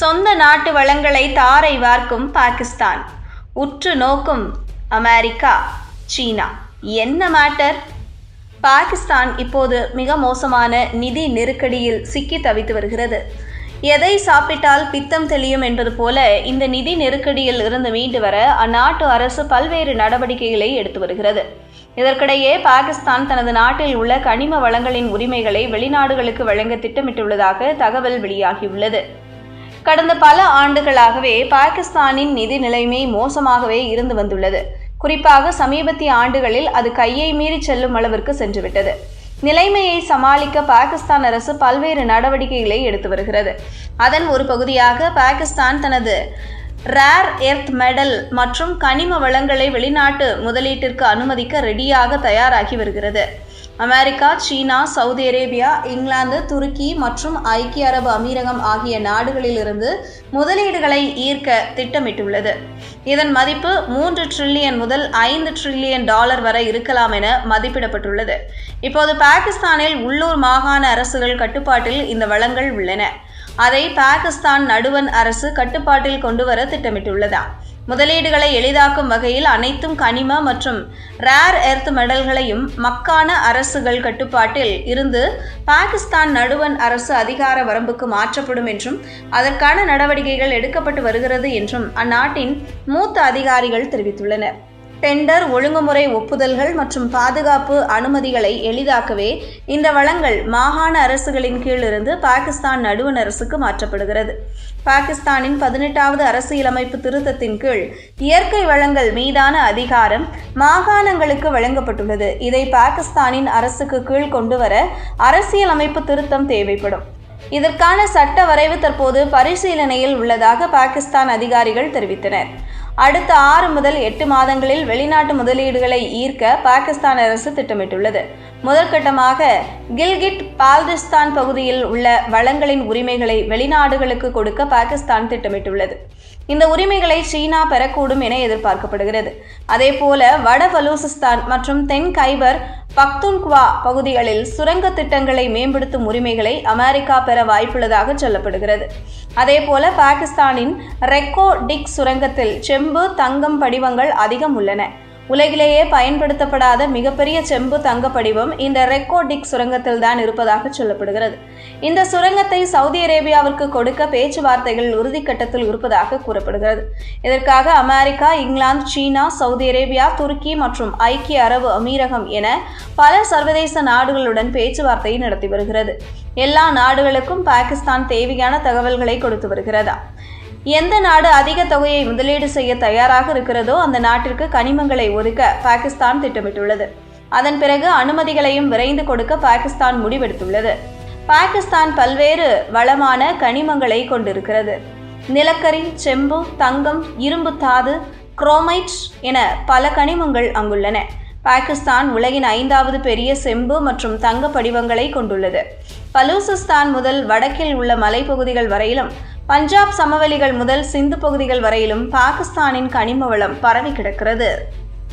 சொந்த நாட்டு வளங்களை தாரை வார்க்கும் பாகிஸ்தான். உற்று நோக்கும் அமெரிக்கா சீனா. என்ன மேட்டர்? பாகிஸ்தான் இப்போது மிக மோசமான நிதி நெருக்கடியில் சிக்கி தவித்து வருகிறது. எதை சாப்பிட்டால் பித்தம் தெளியும் என்பது போல இந்த நிதி நெருக்கடியில் இருந்து மீண்டு வர அந்நாட்டு அரசு பல்வேறு நடவடிக்கைகளை எடுத்து வருகிறது. இதற்கிடையே பாகிஸ்தான் தனது நாட்டில் உள்ள கனிம வளங்களின் உரிமைகளை வெளிநாடுகளுக்கு வழங்க திட்டமிட்டுள்ளதாக தகவல் வெளியாகியுள்ளது. கடந்த பல ஆண்டுகளாகவே பாகிஸ்தானின் நிதி நிலைமை மோசமாகவே இருந்து வந்துள்ளது. குறிப்பாக சமீபத்திய ஆண்டுகளில் அது கையை மீறி செல்லும் அளவிற்கு சென்றுவிட்டது. நிலைமையை சமாளிக்க பாகிஸ்தான் அரசு பல்வேறு நடவடிக்கைகளை எடுத்து வருகிறது. அதன் ஒரு பகுதியாக பாகிஸ்தான் தனது ரேர் எர்த் மெடல் மற்றும் கனிம வளங்களை வெளிநாட்டு முதலீட்டிற்கு அனுமதிக்க ரெடியாக தயாராகி வருகிறது. அமெரிக்கா சீனா சவுதி அரேபியா இங்கிலாந்து துருக்கி மற்றும் ஐக்கிய அரபு அமீரகம் ஆகிய நாடுகளிலிருந்து முதலீடுகளை ஈர்க்க திட்டமிட்டுள்ளது. இதன் மதிப்பு மூன்று ட்ரில்லியன் முதல் ஐந்து ட்ரில்லியன் டாலர் வரை இருக்கலாம் என மதிப்பிடப்பட்டுள்ளது. இப்போது பாகிஸ்தானில் உள்ளூர் மாகாண அரசுகள் கட்டுப்பாட்டில் இந்த வளங்கள் உள்ளன. அதை பாகிஸ்தான் நடுவன் அரசு கட்டுப்பாட்டில் கொண்டுவர திட்டமிட்டுள்ளதா? முதலீடுகளை எளிதாக்கும் வகையில் அனைத்தும் கனிம மற்றும் ரேர் எர்த் மெடல்களையும் மக்கான அரசுகள் கட்டுப்பாட்டில் இருந்து பாகிஸ்தான் நடுவன் அரசு அதிகார வரம்புக்கு மாற்றப்படும் என்றும் அதற்கான நடவடிக்கைகள் எடுக்கப்பட்டு வருகிறது என்றும் அந்நாட்டின் மூத்த அதிகாரிகள் தெரிவித்துள்ளனர். டெண்டர் ஒழுங்குமுறை ஒப்புதல்கள் மற்றும் பாதுகாப்பு அனுமதிகளை எளிதாக்கவே இந்த வளங்கள் மாகாண அரசுகளின் கீழ் இருந்து பாகிஸ்தான் நடுவண் அரசுக்கு மாற்றப்படுகிறது. பாகிஸ்தானின் பதினெட்டாவது அரசியலமைப்பு திருத்தத்தின் கீழ் இயற்கை வளங்கள் மீதான அதிகாரம் மாகாணங்களுக்கு வழங்கப்பட்டுள்ளது. இதை பாகிஸ்தானின் அரசுக்கு கீழ் கொண்டு வர அரசியலமைப்பு திருத்தம் தேவைப்படும். இதற்கான சட்ட வரைவு தற்போது பரிசீலனையில் உள்ளதாக பாகிஸ்தான் அதிகாரிகள் தெரிவித்தனர். அடுத்த ஆறு முதல் எட்டு மாதங்களில் வெளிநாட்டு முதலீடுகளை ஈர்க்க பாகிஸ்தான் அரசு திட்டமிட்டுள்ளது. முதற்கட்டமாக கில்கிட் பால்டிஸ்தான் பகுதியில் உள்ள வளங்களின் உரிமைகளை வெளிநாடுகளுக்கு கொடுக்க பாகிஸ்தான் திட்டமிட்டுள்ளது. இந்த உரிமைகளை சீனா பெறக்கூடும் என எதிர்பார்க்கப்படுகிறது. அதேபோல வட பலூசிஸ்தான் மற்றும் தென் கைபர் பக்துன்குவா பகுதிகளில் சுரங்க திட்டங்களை மேம்படுத்தும் உரிமைகளை அமெரிக்கா பெற வாய்ப்புள்ளதாக சொல்லப்படுகிறது. அதேபோல பாகிஸ்தானின் ரெக்கோ டிக் சுரங்கத்தில் செம்பு தங்கம் படிவங்கள் அதிகம் உள்ளன. உலகிலேயே பயன்படுத்தப்படாத மிகப்பெரிய செம்பு தங்க படிவம் இந்த ரெக்கோடிக் சுரங்கத்தில் தான் இருப்பதாக சொல்லப்படுகிறது. இந்த சுரங்கத்தை சவுதி அரேபியாவிற்கு கொடுக்க பேச்சுவார்த்தைகள் உறுதிக்கட்டத்தில் இருப்பதாக கூறப்படுகிறது. இதற்காக அமெரிக்கா இங்கிலாந்து சீனா சவுதி அரேபியா துருக்கி மற்றும் ஐக்கிய அரபு அமீரகம் என பல சர்வதேச நாடுகளுடன் பேச்சுவார்த்தை நடத்தி வருகிறது. எல்லா நாடுகளுக்கும் பாகிஸ்தான் தேவையான தகவல்களை கொடுத்து வருகிறதா? எந்த நாடு அதிக தொகையை முதலீடு செய்ய தயாராக இருக்கிறதோ அந்த நாட்டிற்கு கனிமங்களை ஒதுக்க பாகிஸ்தான் திட்டமிட்டுள்ளது. அதன் பிறகு அனுமதிகளையும் விரைந்து கொடுக்க பாகிஸ்தான் முடிவெடுத்துள்ளது. பாகிஸ்தான் பல்வேறு வளமான கனிமங்களை கொண்டிருக்கிறது. நிலக்கரி செம்பு தங்கம் இரும்பு தாது குரோமைட் என பல கனிமங்கள் அங்குள்ளன. பாகிஸ்தான் உலகின் ஐந்தாவது பெரிய செம்பு மற்றும் தங்க படிவங்களை கொண்டுள்ளது. பலூசிஸ்தான் முதல் வடக்கில் உள்ள மலைப்பகுதிகள் வரையிலும் பஞ்சாப் சமவெளிகள் முதல் சிந்து பகுதிகள் வரையிலும் பாகிஸ்தானின் கனிம வளம் பரவி கிடக்கிறது.